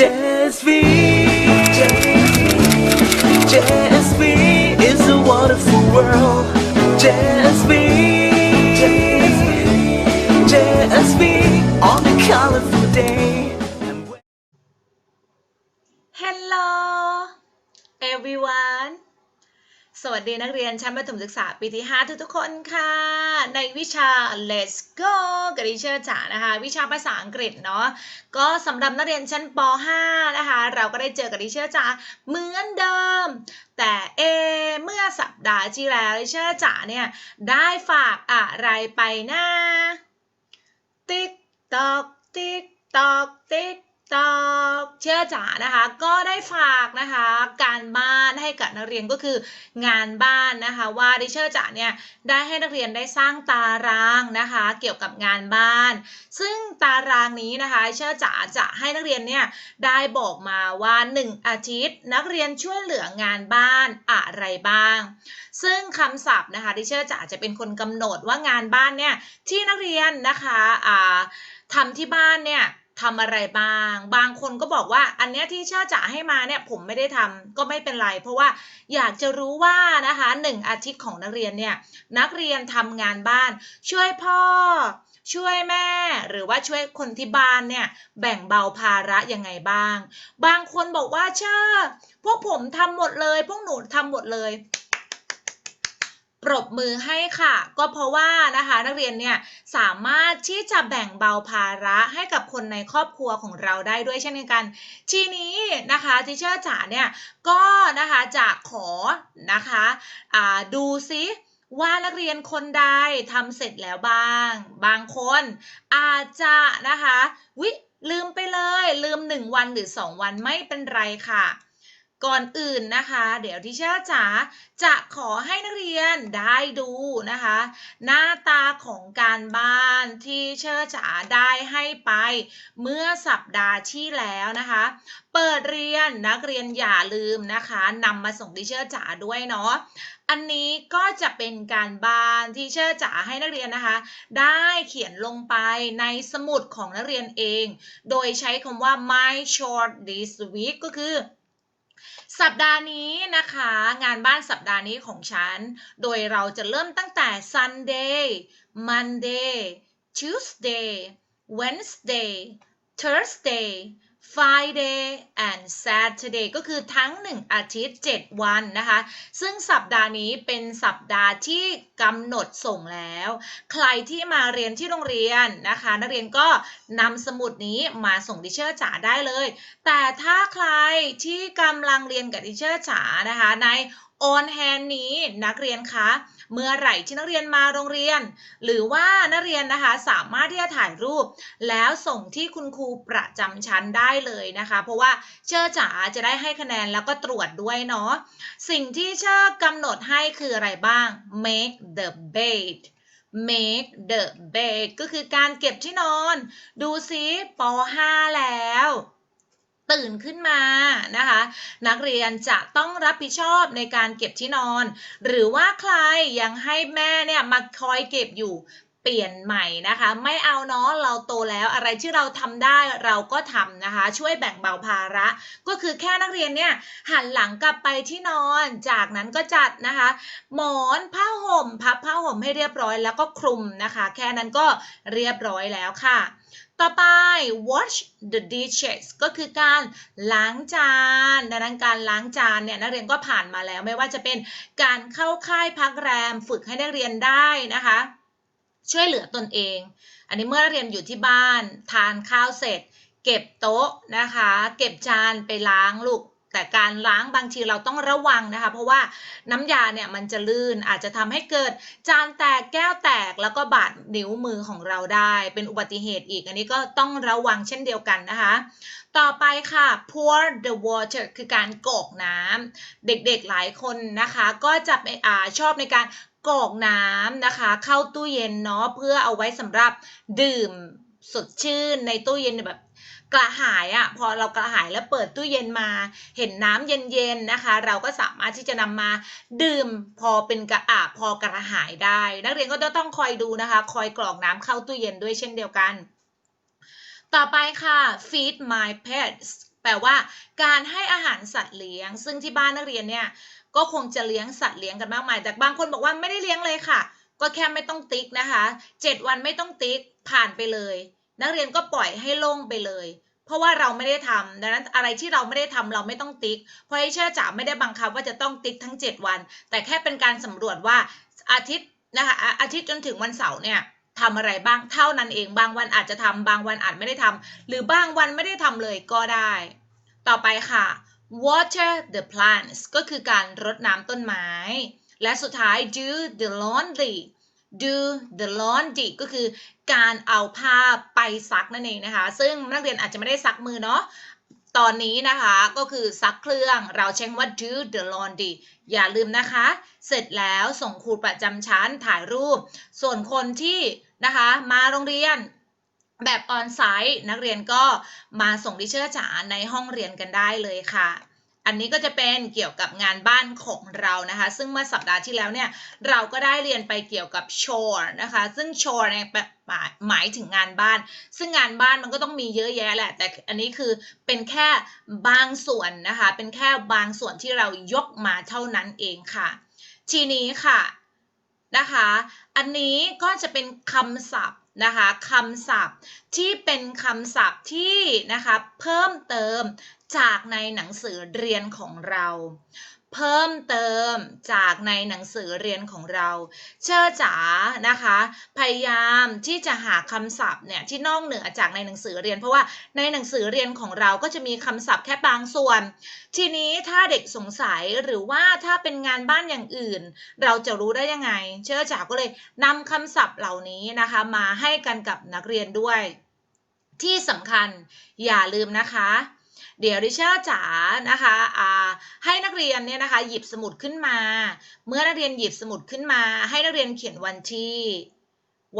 Jazz V. Jazz V is a wonderful world. Jazz V. Jazz V on a colorful day. Hello, everyone. สวัสดีนักเรียนชั้นประถมศึกษาปีที่ 5 ทุกทุกๆคนค่ะ ในวิชา Let's Go กับดิเชอร์จ๋านะคะ วิชาภาษาอังกฤษเนาะก็สำหรับนักเรียนชั้นป .5 นะคะ เราก็ได้เจอกับดิเชอร์จ๋าเหมือนเดิม แต่เอเมื่อสัปดาห์ที่แล้วดิเชอร์จ๋าเนี่ย ได้ฝากอะไรไปนะติ๊กตอกติ๊กตอกติ๊ก เชื่อจ๋านะคะก็ได้ฝากนะคะการบ้านให้กับนักเรียนก็คืองานบ้านนะคะว่าดิเชอร์จ๋าเนี่ยได้ให้นักเรียนได้สร้างตารางนะคะเกี่ยวกับงานบ้าน ซึ่งตารางนี้นะคะเชอร์จ๋าจะให้นักเรียนเนี่ยได้บอกมาว่า 1 อาทิตย์ นักเรียนช่วยเหลืองานบ้านอะไรบ้าง ซึ่งคำศัพท์นะคะดิเชอร์จ๋าจะเป็นคนกำหนดว่างานบ้านเนี่ยที่นักเรียนนะคะอ่าทำที่บ้านเนี่ย ทำอะไรบ้าง บางคนก็บอกว่าอันเนี้ยที่เชอร์จ๋าให้มาเนี่ยผมไม่ได้ทำก็ไม่เป็นไร เพราะว่าอยากจะรู้ว่านะคะหนึ่งอาทิตย์ของนักเรียนเนี่ยนักเรียนทำงานบ้าน ช่วยพ่อ ช่วยแม่ หรือว่าช่วยคนที่บ้านเนี่ยแบ่งเบาภาระยังไงบ้าง บางคนบอกว่าเชอร์พวกผมทำหมดเลย พวกหนูทำหมดเลย ปรบมือให้ค่ะ ก็เพราะว่านะคะนักเรียนเนี่ยสามารถที่จะแบ่งเบาภาระให้กับคนในครอบครัวของเราได้ด้วยเช่นกัน ทีนี้นะคะทิเชอร์จ๋าเนี่ยก็นะคะจะขอนะคะดูซิว่านักเรียนคนใดทำเสร็จแล้วบ้าง บางคนอาจจะนะคะวิลืมไปเลย ลืม 1 วันหรือ 2 วันไม่เป็นไรค่ะ ก่อนอื่นนะคะ เดี๋ยวทิเชอร์จ๋าจะขอให้นักเรียนได้ดูนะคะ หน้าตาของการบ้านที่เชอร์จ๋าได้ให้ไปเมื่อสัปดาห์ที่แล้วนะคะ เปิดเรียนนักเรียนอย่าลืมนะคะนำมาส่งดิเชอร์จ๋าด้วยเนาะอันนี้ก็จะเป็นการบ้านที่เชอร์จ๋าให้นักเรียนนะคะ ได้เขียนลงไปในสมุดของนักเรียนเอง โดยใช้คำว่า my short this week ก็คือ สัปดาห์นี้นะคะ งานบ้านสัปดาห์นี้ของฉัน โดยเราจะเริ่มตั้งแต่ Sunday Monday Tuesday Wednesday Thursday Friday and Saturday ก็คือทั้ง 1 อาทิตย์ 7 วันนะคะ ซึ่งสัปดาห์นี้เป็นสัปดาห์ที่กำหนดส่งแล้ว ใครที่มาเรียนที่โรงเรียนนะคะ นักเรียนก็นำสมุดนี้มาส่งดิเชอร์จ๋าได้เลย แต่ถ้าใครที่กำลังเรียนกับดิเชอร์จ๋านะคะใน on hand นี้นักเรียนคะเมื่อไหร่ที่นักเรียนมาโรงเรียน หรือว่านักเรียนนะคะสามารถที่จะถ่ายรูป แล้วส่งที่คุณครูประจำชั้นได้เลยนะคะ เพราะว่าเชอร์จ๋าจะได้ให้คะแนนแล้วก็ตรวจด้วยเนาะสิ่งที่เชอร์กำหนดให้คืออะไรบ้าง make the bed make the bed ก็คือการเก็บที่นอน ดูซิป .5 แล้ว ตื่นขึ้นมานะคะ นักเรียนจะต้องรับผิดชอบในการเก็บที่นอน หรือว่าใครยังให้แม่เนี่ยมาคอยเก็บอยู่เปลี่ยนใหม่นะคะ ไม่เอาเนาะเราโตแล้วอะไรที่เราทำได้เราก็ทำนะคะ ช่วยแบ่งเบาภาระ ก็คือแค่นักเรียนเนี่ยหันหลังกลับไปที่นอน จากนั้นก็จัดนะคะ หมอนผ้าห่มพับผ้าห่มให้เรียบร้อยแล้วก็คลุมนะคะ แค่นั้นก็เรียบร้อยแล้วค่ะ ต่อไป wash the dishes ก็คือการล้างจานดังนั้นการล้างจานเนี่ยนักเรียนก็ผ่านมาแล้วไม่ว่าจะเป็นการเข้าค่ายพักแรมฝึกให้นักเรียนได้นะคะ ช่วยเหลือตนเอง อันนี้เมื่อนักเรียนอยู่ที่บ้าน ทานข้าวเสร็จ เก็บโต๊ะนะคะ เก็บจานไปล้างลูก แต่การล้างบางทีเราต้องระวังนะคะ เพราะว่าน้ำยาเนี่ยมันจะลื่นอาจจะทำให้เกิดจานแตกแก้วแตกแล้วก็บาดนิ้วมือของเราได้ เป็นอุบัติเหตุอีก อันนี้ก็ต้องระวังเช่นเดียวกันนะคะ ต่อไปค่ะ pour the water คือการกอกน้ำเด็กๆหลายคนนะคะ ก็จะไปอาชอบในการกอกน้ำนะคะ เข้าตู้เย็นเนาะเพื่อเอาไว้สำหรับดื่มสดชื่นในตู้เย็นแบบ กระหายอะ่ะพอเรากระหายแล้วเปิดตู้เย็นมา เห็นน้ำเย็นๆนะคะ เราก็สามารถที่จะนำมาดื่มพอเป็นกระอาพอกระหายได้ นักเรียนก็ต้องคอยดูนะคะ คอยกรอกน้ำเข้าตู้เย็นด้วยเช่นเดียวกัน ต่อไปค่ะ feed my pets แปลว่าการให้อาหารสัตว์เลี้ยง ซึ่งที่บ้านนักเรียนเนี่ยก็คงจะเลี้ยงสัตว์เลี้ยงกันมากมาย แต่บางคนบอกว่าไม่ได้เลี้ยงเลยค่ะ ก็แค่ไม่ต้องติ๊กนะคะเจ็ดวันไม่ต้องติ๊กผ่านไปเลย นักเรียนก็ปล่อยให้โล่งไปเลย เพราะว่าเราไม่ได้ทำดังนั้นอะไรที่เราไม่ได้ทำเราไม่ต้องติ๊ก เพราะไอ้เชื่อจ๋าไม่ได้บังคับว่าจะต้องติ๊กทั้ง 7 วัน แต่แค่เป็นการสำรวจว่าอาทิตย์นะคะอาทิตย์จนถึงวันเสาร์เนี่ยทำอะไรบ้างเท่านั้นเองบางวันอาจจะทำบางวันอาจไม่ได้ทำหรือบางวันไม่ได้ทำเลยก็ได้ ต่อไปค่ะ water the plants ก็คือการรดน้ำต้นไม้ และสุดท้าย do the laundry do the laundry ก็คือการเอาผ้าไปซักนั่นเองนะคะ ซึ่งนักเรียนอาจจะไม่ได้ซักมือเนาะตอนนี้นะคะก็คือซักเครื่องเราใช้คว่า do the laundry อย่าลืมนะคะ เสร็จแล้วส่งครูประจำชั้นถ่ายรูป ส่วนคนที่นะคะมาโรงเรียนแบบออนไซต์นักเรียนก็มาส่งดิเชอร์จ๋าในห้องเรียนกันได้เลยค่ะ อันนี้ก็จะเป็นเกี่ยวกับงานบ้านของเรานะคะ ซึ่งเมื่อสัปดาห์ที่แล้วเนี่ยเราก็ได้เรียนไปเกี่ยวกับ chore นะคะ ซึ่ง chore เนี่ยหมายหมายถึงงานบ้าน ซึ่งงานบ้านมันก็ต้องมีเยอะแยะแหละ แต่อันนี้คือเป็นแค่บางส่วนนะคะ เป็นแค่บางส่วนที่เรายกมาเท่านั้นเองค่ะ ทีนี้ค่ะนะคะ อันนี้ก็จะเป็นคำศัพท์นะคะคำศัพท์ที่เป็นคำศัพท์ที่นะคะเพิ่มเติม จากในหนังสือเรียนของเรา เพิ่มเติมจากในหนังสือเรียนของเรา เชื่อจ๋านะคะ พยายามที่จะหาคำศัพท์เนี่ยที่นอกเหนือจากในหนังสือเรียน เพราะว่าในหนังสือเรียนของเราก็จะมีคำศัพท์แค่บางส่วน ทีนี้ถ้าเด็กสงสัยหรือว่าถ้าเป็นงานบ้านอย่างอื่น เราจะรู้ได้ยังไง เชื่อจ๋าก็เลยนำคำศัพท์เหล่านี้นะคะ มาให้กันกับนักเรียนด้วย ที่สำคัญอย่าลืมนะคะ เดี๋ยวดิเชอร์จ๋านะคะให้นักเรียนเนี่ยนะคะหยิบสมุดขึ้นมา เมื่อนักเรียนหยิบสมุดขึ้นมา ให้นักเรียนเขียนวันที่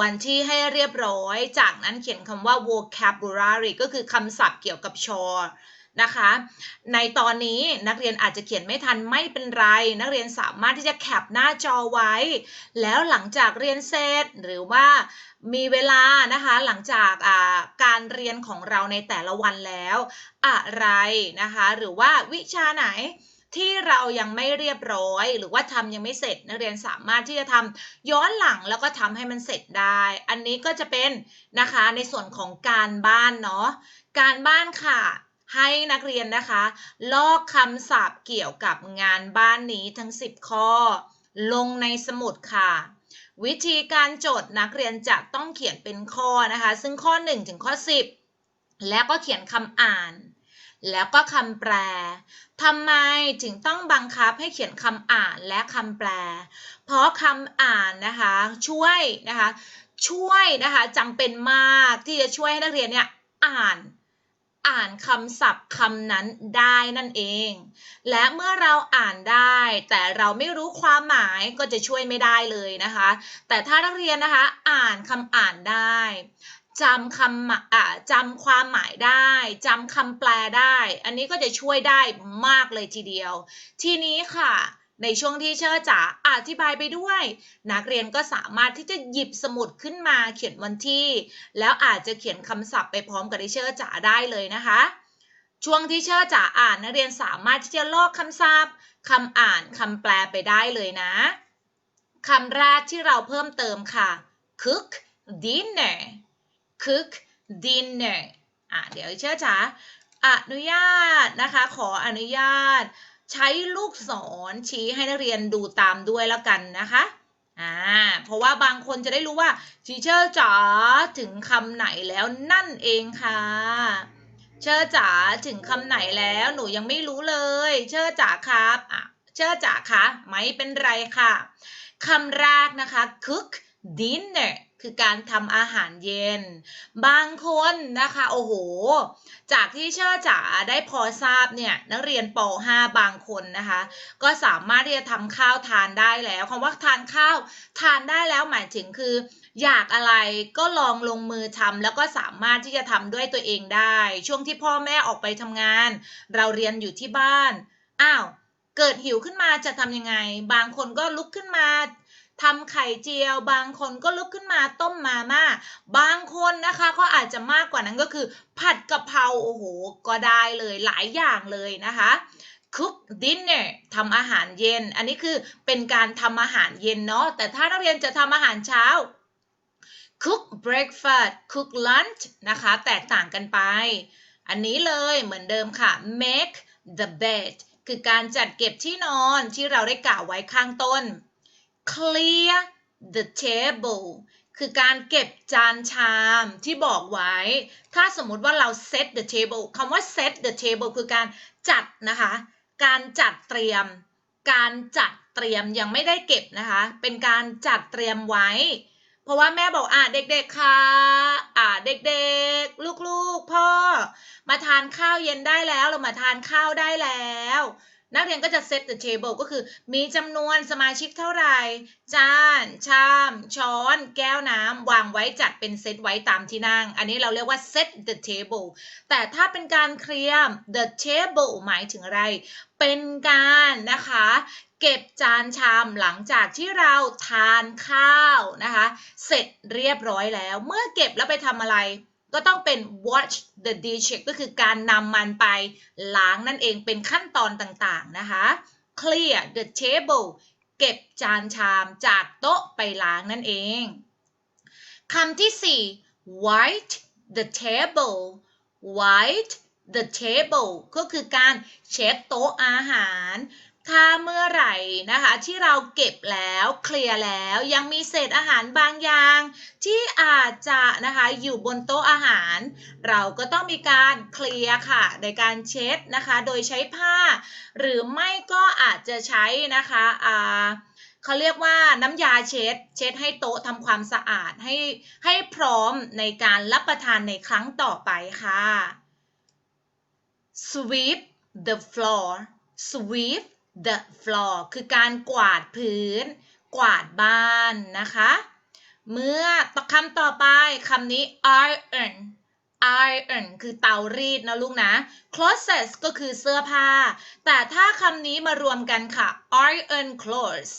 วันที่ให้เรียบร้อย จากนั้นเขียนคำว่า vocabulary ก็คือคำศัพท์เกี่ยวกับ chore นะคะ ในตอนนี้นักเรียนอาจจะเขียนไม่ทันไม่เป็นไร นักเรียนสามารถที่จะแคปหน้าจอไว้ แล้วหลังจากเรียนเสร็จหรือว่ามีเวลานะคะหลังจากาการเรียนของเราในแต่ละวันแล้ว อะไรนะคะ หรือว่าวิชาไหนที่เรายังไม่เรียบร้อย หรือว่าทำยังไม่เสร็จ นักเรียนสามารถที่จะทำย้อนหลังแล้วก็ทำให้มันเสร็จได้ อันนี้ก็จะเป็นนะคะในส่วนของการบ้านเนาะการบ้านค่ะ ให้นักเรียนนะคะ ลอกคำศัพท์เกี่ยวกับงานบ้านนี้ทั้ง 10 ข้อ ลงในสมุดค่ะ วิธีการจดนักเรียนจะต้องเขียนเป็นข้อนะคะ ซึ่งข้อ 1 ถึงข้อ 10 แล้วก็เขียนคำอ่าน แล้วก็คำแปลทำไมถึงต้องบังคับให้เขียนคำอ่านและคำแปล เพราะคำอ่านนะคะช่วยนะคะช่วยนะคะจำเป็นมากที่จะช่วยให้นักเรียนเนี่ยอ่าน อ่านคำศัพท์คำนั้นได้นั่นเอง และเมื่อเราอ่านได้ แต่เราไม่รู้ความหมายก็จะช่วยไม่ได้เลยนะคะ แต่ถ้านักเรียนนะคะ อ่านคำอ่านได้จำคำอ่าจำความหมายได้จำคำแปลได้ อันนี้ก็จะช่วยได้มากเลยทีเดียว ทีนี้ค่ะ ในช่วงที่เชอร์จ๋าอธิบายไปด้วย นักเรียนก็สามารถที่จะหยิบสมุดขึ้นมาเขียนวันที่ แล้วอาจจะเขียนคำศัพท์ไปพร้อมกับที่เชอร์จ๋าได้เลยนะคะ ช่วงที่เชอร์จ๋าอ่านนักเรียนสามารถที่จะลอกคำศัพท์คำอ่านคำแปลไปได้เลยนะคำแรกที่เราเพิ่มเติมค่ะ cook dinner cook dinner อะเดี๋ยวเชื่อจ๋าอนุญาตนะคะ ขออนุญาต ใช้ลูกศรชี้ให้นักเรียนดูตามด้วยแล้วกันนะคะอ่าเพราะว่าบางคนจะได้รู้ว่าทีเชอร์จ๋าถึงคำไหนแล้วนั่นเองค่ะ เชอร์จ๋าถึงคำไหนแล้วหนูยังไม่รู้เลย เชอร์จ๋าครับอะเชอร์จ๋าคะไม่เป็นไรค่ะคำแรกนะคะ cook dinner คือการทำอาหารเย็น บางคนนะคะ โอ้โห จากที่เชอร์จ๋าได้พอทราบเนี่ย นักเรียนป .5 บางคนนะคะ ก็สามารถที่จะทำข้าวทานได้แล้วคำว่าทานข้าวทานได้แล้วหมายถึงคือ อยากอะไรก็ลองลงมือทำแล้วก็สามารถที่จะทำด้วยตัวเองได้ ช่วงที่พ่อแม่ออกไปทำงาน เราเรียนอยู่ที่บ้าน อ้าวเกิดหิวขึ้นมาจะทำยังไง บางคนก็ลุกขึ้นมา ทำไข่เจียว บางคนก็ลุกขึ้นมาต้มมาม่า บางคนนะคะก็อาจจะมากกว่านั้นก็คือ ผัดกะเพราโอ้โห ก็ได้เลยหลายอย่างเลยนะคะ cook dinner ทำอาหารเย็น อันนี้คือเป็นการทำอาหารเย็นเนาะ แต่ถ้านักเรียนจะทำอาหารเช้า cook breakfast cook lunch นะคะ แตกต่างกันไป อันนี้เลยเหมือนเดิมค่ะ make the bed คือการจัดเก็บที่นอนที่เราได้กล่าวไว้ข้างต้น clear the table คือการเก็บจานชามที่บอกไว้ ถ้าสมมติว่าเรา set the table คำว่า set the table คือการจัดนะคะ การจัดเตรียม การจัดเตรียมยังไม่ได้เก็บนะคะ เป็นการจัดเตรียมไว้ เพราะว่าแม่บอกอะเด็กๆค่ะอะเด็กๆ ลูกๆ พ่อ มาทานข้าวเย็นได้แล้ว เรามาทานข้าวได้แล้ว นักเรียนก็จะ set the table ก็คือมีจำนวนสมาชิกเท่าไหร่ จาน ชาม ช้อน แก้วน้ำวางไว้จัดเป็นเซตไว้ตามที่นั่ง อันนี้เราเรียกว่า set the table แต่ถ้าเป็นการเคลียร์ the table หมายถึงอะไร เป็นการนะคะเก็บจานชามหลังจากที่เราทานข้าวนะคะ เสร็จเรียบร้อยแล้ว เมื่อเก็บแล้วไปทำอะไร ก็ต้องเป็น wash the dishes ก็คือการนำมันไปล้างนั่นเองเป็นขั้นตอนต่างๆนะคะ clear the table เก็บจานชามจากโต๊ะไปล้างนั่นเองคำที่ 4 white the table white the table ก็คือการเช็ดโต๊ะอาหาร ถ้าเมื่อไหร่นะคะ ที่เราเก็บแล้วเคลียร์แล้ว ยังมีเศษอาหารบางอย่าง ที่อาจจะนะคะอยู่บนโต๊ะอาหาร เราก็ต้องมีการเคลียร์ค่ะ โดยการเช็ดนะคะ โดยใช้ผ้า หรือไม่ก็อาจจะใช้นะคะอ่าเขาเรียกว่าน้ำยาเช็ด เช็ดให้โต๊ะทำความสะอาดให้ให้พร้อมในการรับประทานในครั้งต่อไปค่ะ sweep the floor sweep the floor คือการกวาดพื้น กวาดบ้านนะคะ เมื่อคำต่อไปคำนี้ iron iron คือเตารีดนะลูกนะ clothes ก็คือเสื้อผ้า แต่ถ้าคำนี้มารวมกันค่ะ iron clothes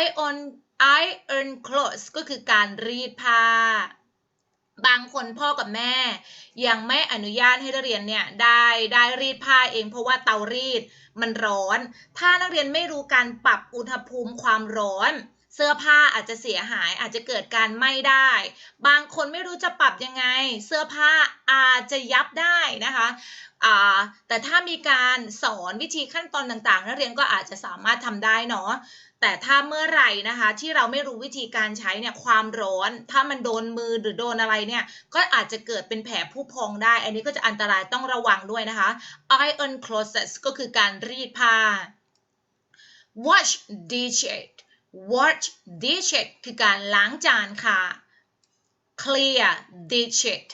iron iron clothes ก็คือการรีดผ้า บางคนพ่อกับแม่ ยังไม่อนุญาตให้นักเรียนเนี่ยได้ได้รีดผ้าเองเพราะว่าเตารีดมันร้อน ถ้านักเรียนไม่รู้การปรับอุณหภูมิความร้อน เสื้อผ้าอาจจะเสียหายอาจจะเกิดการไหม้ได้ บางคนไม่รู้จะปรับยังไง เสื้อผ้าอาจจะยับได้นะคะแต่ถ้ามีการสอนวิธีขั้นตอนต่างๆ นักเรียนก็อาจจะสามารถทำได้เนาะแต่ถ้าเมื่อไหร่นะคะที่เราไม่รู้วิธีการใช้เนี่ยความร้อน ถ้ามันโดนมือหรือโดนอะไรเนี่ยก็อาจจะเกิดเป็นแผลผู้พองได้ อันนี้ก็จะอันตรายต้องระวังด้วยนะคะ iron clothes ก็คือการรีดผ้า wash dishes wash dishes คือการล้างจานค่ะ clear dishes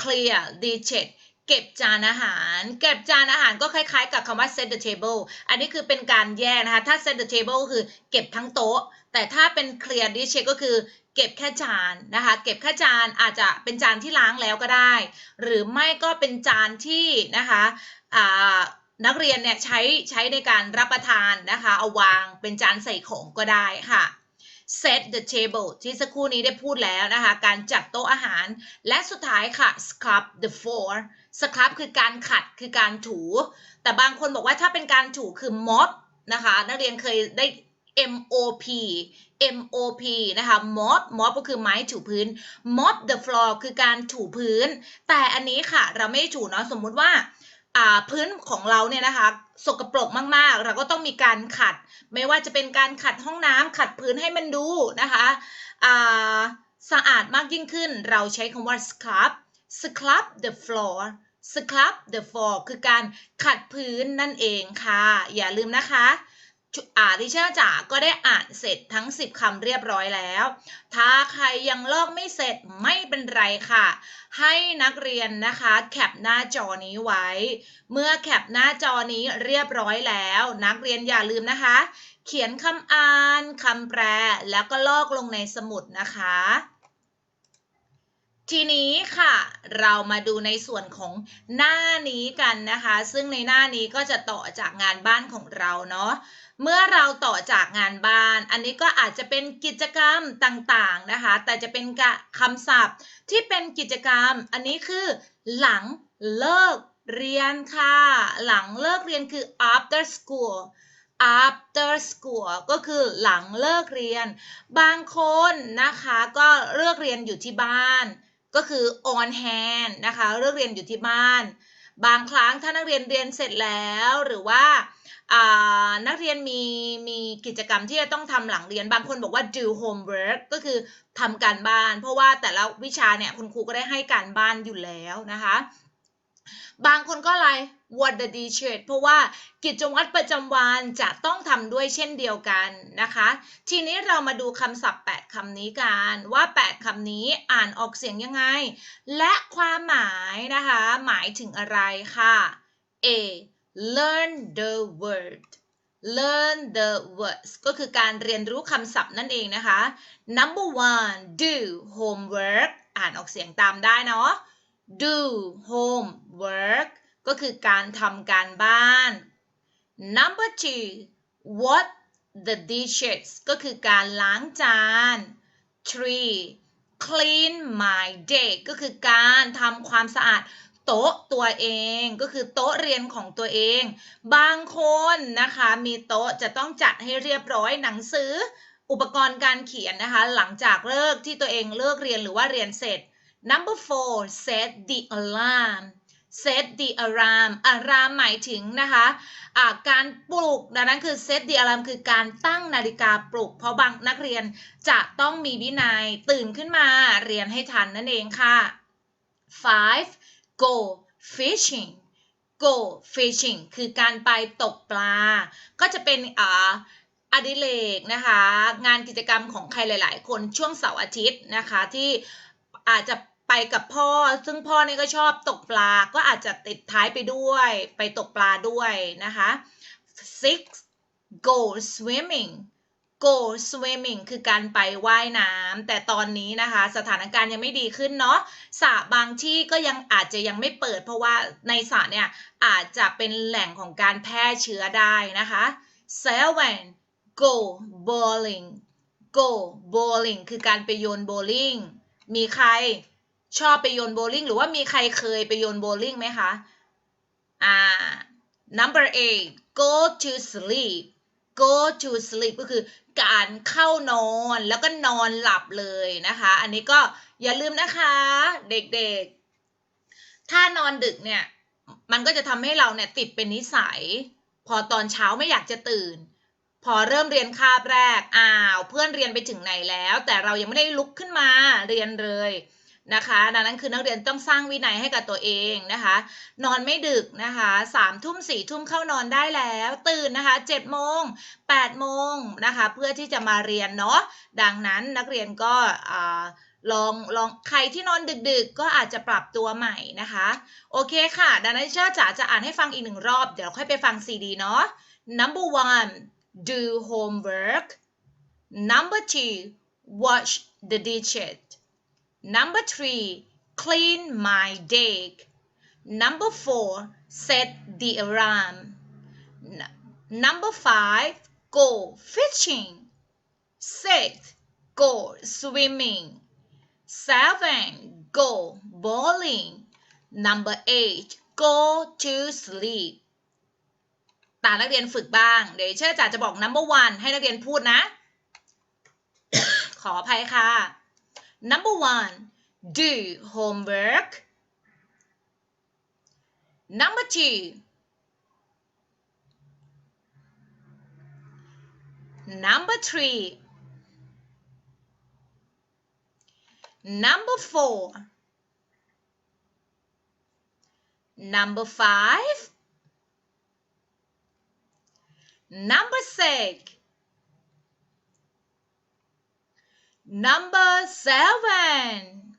clear dishes เก็บจานอาหาร เก็บจานอาหารก็คล้ายๆ กับคำว่า set the table อันนี้คือเป็นการแยกนะคะ ถ้า set the table ก็คือเก็บทั้งโต๊ะ แต่ถ้าเป็น clear dishes ก็คือเก็บแค่จานนะคะ เก็บแค่จานอาจจะเป็นจานที่ล้างแล้วก็ได้ หรือไม่ก็เป็นจานที่นะคะอ่า นักเรียนเนี่ยใช้ใช้ในการรับประทานนะคะ เอาวางเป็นจานใส่ของก็ได้ค่ะ set the table ที่สักครู่นี้ได้พูดแล้วนะคะ การจัดโต๊ะอาหาร และสุดท้ายค่ะ scrub the floor scrub คือการขัดคือการถู แต่บางคนบอกว่าถ้าเป็นการถูคือ mop นะคะ นักเรียนเคยได้ mop mop นะคะ mop mop ก็คือไม้ถูพื้น mop the floor คือการถูพื้น แต่อันนี้ค่ะเราไม่ถูเนาะสมมุติว่า พื้นของเราเนี่ยนะคะ สกปรกมากๆ เราก็ต้องมีการขัด ไม่ว่าจะเป็นการขัดห้องน้ำขัดพื้นให้มันดูนะคะสะอาดมากยิ่งขึ้น เราใช้คำว่า scrub scrub the floor scrub the floor คือการขัดพื้นนั่นเองค่ะ อย่าลืมนะคะ อ่าดิฉันจ๋าก็ได้อ่านเสร็จทั้ง 10คำเรียบร้อยแล้ว ถ้าใครยังลอกไม่เสร็จไม่เป็นไรค่ะ ให้นักเรียนนะคะแคปหน้าจอนี้ไว้ เมื่อแคปหน้าจอนี้เรียบร้อยแล้ว นักเรียนอย่าลืมนะคะ เขียนคำอ่านคำแปลแล้วก็ลอกลงในสมุดนะคะ ทีนี้ค่ะ เรามาดูในส่วนของหน้านี้กันนะคะ ซึ่งในหน้านี้ก็จะต่อจากงานบ้านของเราเนาะ เมื่อเราต่อจากงานบ้าน อันนี้ก็อาจจะเป็นกิจกรรมต่างๆนะคะ แต่จะเป็นคำศัพท์ที่เป็นกิจกรรม อันนี้คือหลังเลิกเรียนค่ะ หลังเลิกเรียนคือ after school after school ก็คือหลังเลิกเรียน บางคนนะคะก็เลิกเรียนอยู่ที่บ้าน ก็คือ on hand นะคะ เลิกเรียนอยู่ที่บ้าน บางครั้งถ้านักเรียนเรียนเสร็จแล้วหรือว่านักเรียนมีมีกิจกรรมที่จะต้องทำหลังเรียนบางคนบอกว่า do homework ก็คือทำการบ้าน เพราะว่าแต่ละวิชาเนี่ยคุณครูก็ได้ให้การบ้านอยู่แล้วนะคะ บางคนก็อะไร what the teacher เพราะว่ากิจวัตรประจำวันจะต้องทำด้วยเช่นเดียวกันนะคะ ทีนี้เรามาดูคำศัพท์ 8คำนี้กันว่า 8คำนี้อ่านออกเสียงยังไง และความหมายนะคะ หมายถึงอะไรค่ะ A learn the word learn the words ก็คือการเรียนรู้คำศัพท์นั่นเองนะคะ number one do homework อ่านออกเสียงตามได้เนาะ do homework ก็คือการทำการบ้าน number two what the dishes ก็คือการล้างจาน three clean my desk ก็คือการทำความสะอาดโต๊ะตัวเองก็คือโต๊ะเรียนของตัวเอง บางคนนะคะมีโต๊ะจะต้องจัดให้เรียบร้อยหนังสือ อุปกรณ์การเขียนนะคะ หลังจากเลิกที่ตัวเองเลิกเรียนหรือว่าเรียนเสร็จ number four set the alarm set the alarm alarm หมายถึงนะคะะการปลุกดังนั้นคือ set the alarm คือการตั้งนาฬิกาปลุก เพราะบางนักเรียนจะต้องมีวินัยตื่นขึ้นมาเรียนให้ทันนั่นเองค่ะ five go fishing go fishing คือการไปตกปลา ก็จะเป็นอ่าอดิเรกนะคะ งานกิจกรรมของใครหลาย ๆ คนช่วงเสาร์อาทิตย์นะคะที่อาจจะ ไปกับพ่อ ซึ่งพ่อนี่ก็ชอบตกปลา ก็อาจจะติดท้ายไปด้วย ไปตกปลาด้วยนะคะ six go swimming go swimming คือการไปว่ายน้ำแต่ตอนนี้นะคะ สถานการณ์ยังไม่ดีขึ้นเนาะสระบางที่ก็ยังอาจจะยังไม่เปิด เพราะว่าในสระเนี่ย อาจจะเป็นแหล่งของการแพร่เชื้อได้นะคะ seven go bowling go bowling คือการไปโยนโบลิ่งมีใคร ชอบไปโยนโบลิ่งหรือว่ามีใครเคยไปโยนโบลิ่งไหมคะอ่า number eight go to sleep go to sleep ก็คือการเข้านอนแล้วก็นอนหลับเลยนะคะ อันนี้ก็อย่าลืมนะคะเด็กๆ ถ้านอนดึกเนี่ย มันก็จะทำให้เราเนี่ยติดเป็นนิสัย พอตอนเช้าไม่อยากจะตื่น พอเริ่มเรียนคาบแรก อ้าว เพื่อนเรียนไปถึงไหนแล้ว แต่เรายังไม่ได้ลุกขึ้นมาเรียนเลย นะคะดังนั้นคือนักเรียนต้องสร้างวินัยให้กับตัวเองนะคะ นอนไม่ดึกนะคะสามทุ่มสี่ทุ่มเข้านอนได้แล้ว ตื่นนะคะเจ็ดโมงแปดโมงนะคะเพื่อที่จะมาเรียนเนาะดังนั้นนักเรียนก็ลองลองใครที่นอนดึกๆ ก็อาจจะปรับตัวใหม่นะคะ โอเคค่ะ ดังนั้นเชื่อจ๋าจะอ่านให้ฟังอีกหนึ่งรอบ เดี๋ยวเราค่อยไปฟังซีดีเนาะ number one do homework number two wash the dishes number three clean my desk number four set the alarm N- number five go fishing six go swimming seven go bowling number eight go to sleep ตานักเรียนฝึกบ้าง เดี๋ยวเชื่อจ๋าจะบอก number one ให้นักเรียนพูดนะ ขออภัยค่ะ number one do homework. Number two number three number four number five number six number seven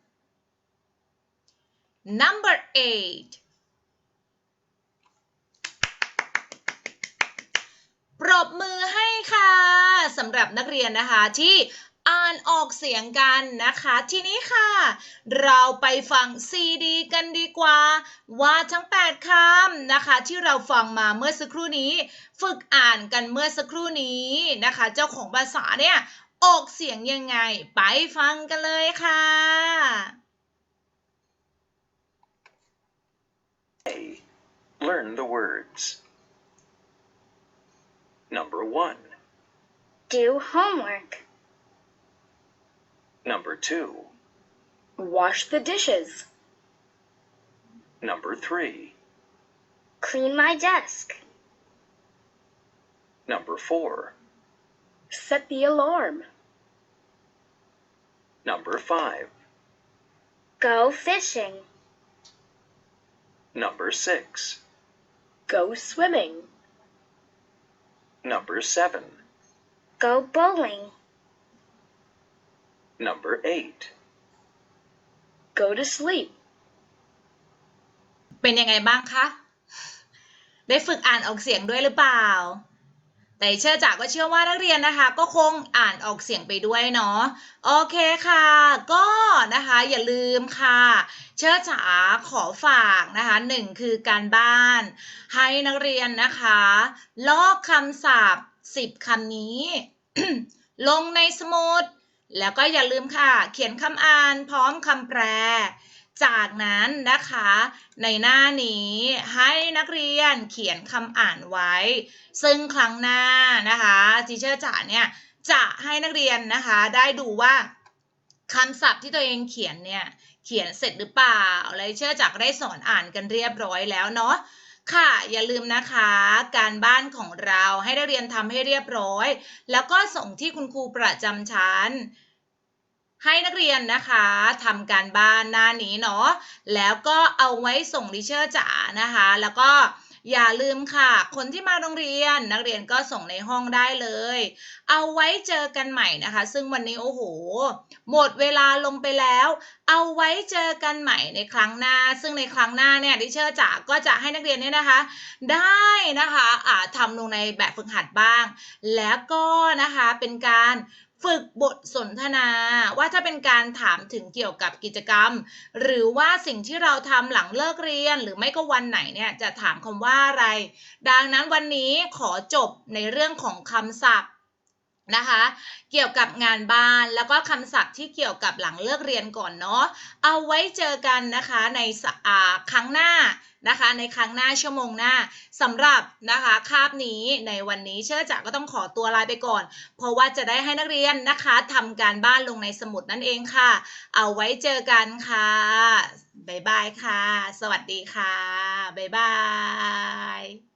number eight ปรบมือให้ค่ะสำหรับนักเรียนนะคะที่อ่านออกเสียงกันนะคะ ทีนี้ค่ะ เราไปฟังซีดีกันดีกว่า ว่าทั้ง 8คำนะคะ ที่เราฟังมาเมื่อสักครู่นี้ ฝึกอ่านกันเมื่อสักครู่นี้นะคะ เจ้าของภาษาเนี่ย ออกเสียงยังไง ไปฟังกันเลยค่ะ A. Learn the words. Number one. Do homework. Number two. Wash the dishes. Number three. Clean my desk. Number four. Set the alarm. Number five. Go fishing. Number six. Go swimming. Number seven. Go bowling. Number eight. Go to sleep. เป็นยังไงบ้างคะ ได้ฝึกอ่านออกเสียงด้วยหรือเปล่า แต่เชื่อจากก็เชื่อว่านักเรียนนะคะ ก็คงอ่านออกเสียงไปด้วยเนาะโอเคค่ะ ก็นะคะอย่าลืมค่ะ เชื่อจ๋าขอฝากนะคะหนึ่งคือการบ้าน ให้นักเรียนนะคะลอกคำศัพท์สิบคำนี้ ลงในสมุดแล้วก็อย่าลืมค่ะ เขียนคำอ่านพร้อมคำแปล จากนั้นนะคะในหน้านี้ให้นักเรียนเขียนคำอ่านไว้ ซึ่งครั้งหน้านะคะทีเชอร์จ๋าเนี่ยจะให้นักเรียนนะคะได้ดูว่าคำศัพท์ที่ตัวเองเขียนเนี่ยเขียนเสร็จหรือเปล่าและเชื่อจากได้สอนอ่านกันเรียบร้อยแล้วเนาะค่ะ อย่าลืมนะคะ การบ้านของเราให้นักเรียนทำให้เรียบร้อย แล้วก็ส่งที่คุณครูประจำชั้น ให้นักเรียนนะคะทำการบ้านหน้านี้เนาะแล้วก็เอาไว้ส่งดิเชอร์จ๋านะคะ แล้วก็อย่าลืมค่ะ คนที่มาโรงเรียนนักเรียนก็ส่งในห้องได้เลย เอาไว้เจอกันใหม่นะคะ ซึ่งวันนี้โอ้โห หมดเวลาลงไปแล้ว เอาไว้เจอกันใหม่ในครั้งหน้า ซึ่งในครั้งหน้าเนี่ยดิเชอร์จ๋าก็จะให้นักเรียนเนี่ยนะคะ ได้นะคะอ่าทำลงในแบบฝึกหัดบ้าง แล้วก็นะคะเป็นการ ฝึกบทสนทนา ว่าถ้าเป็นการถามถึงเกี่ยวกับกิจกรรม หรือว่าสิ่งที่เราทำหลังเลิกเรียน หรือไม่ก็วันไหนเนี่ยจะถามคำว่าอะไร ดังนั้นวันนี้ขอจบในเรื่องของคำศัพท์ นะคะ เกี่ยวกับงานบ้านแล้วก็คำศัพท์ที่เกี่ยวกับหลังเลิกเรียนก่อนเนาะเอาไว้เจอกันนะคะในครั้งหน้านะคะ ในครั้งหน้าชั่วโมงหน้าสำหรับนะคะคาบนี้ในวันนี้เชื่อจักก็ต้องขอตัวลาไปก่อน เพราะว่าจะได้ให้นักเรียนนะคะทำการบ้านลงในสมุดนั่นเองค่ะ เอาไว้เจอกันค่ะบ๊ายบายค่ะ สวัสดีค่ะบ๊ายบาย